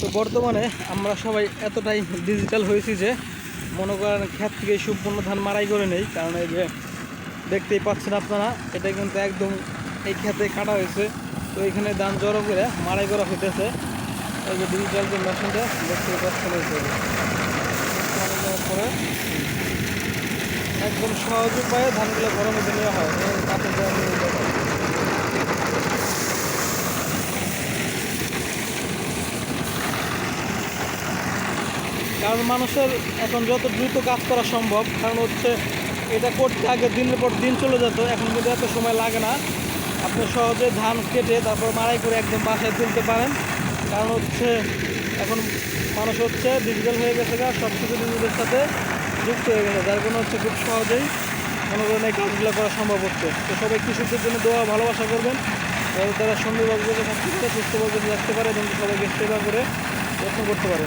তো বর্তমানে আমরা সবাই এতটাই ডিজিটাল হয়েছি যে মনে করেন ক্ষেত থেকে সম্পূর্ণ ধান মারাই করে নেই। কারণ এই যে দেখতেই পাচ্ছেন আপনারা, এটা কিন্তু একদম এই ক্ষেতে কাটা হয়েছে। তো এখানে ধান জড়ো করে মারাই করা হইতেছে। এই যে ডিজিটাল যে মেশিনটা, দেখতে পাচ্ছেন। মারাই একদম সহজ উপায়ে ধানগুলো গরম নেওয়া হয়। এই কাপড় দেওয়া নিয়ে যেতে হয়। কারণ মানুষের এখন যত দ্রুত কাজ করা সম্ভব, কারণ হচ্ছে এটা করতে আগে দিনের পর দিন চলে যেত, এখন কিন্তু এত সময় লাগে না। আপনি সহজে ধান কেটে তারপর মারাই করে একদম বাসায় তুলতে পারেন। কারণ হচ্ছে এখন মানুষ হচ্ছে ডিজিটাল হয়ে গেছে সব কিছু ডিজিটালের সাথে যুক্ত হয়ে গেছে, যার জন্য হচ্ছে খুব সহজেই কোনো ধরনের কাজগুলো করা সম্ভব হচ্ছে। তো সবাই কৃষকদের জন্য দোয়া, ভালোবাসা করবেন তারা সুন্দরভাবে সুস্থভাবে রাখতে পারে এবং সবাইকে সেবা করে যত্ন করতে পারে।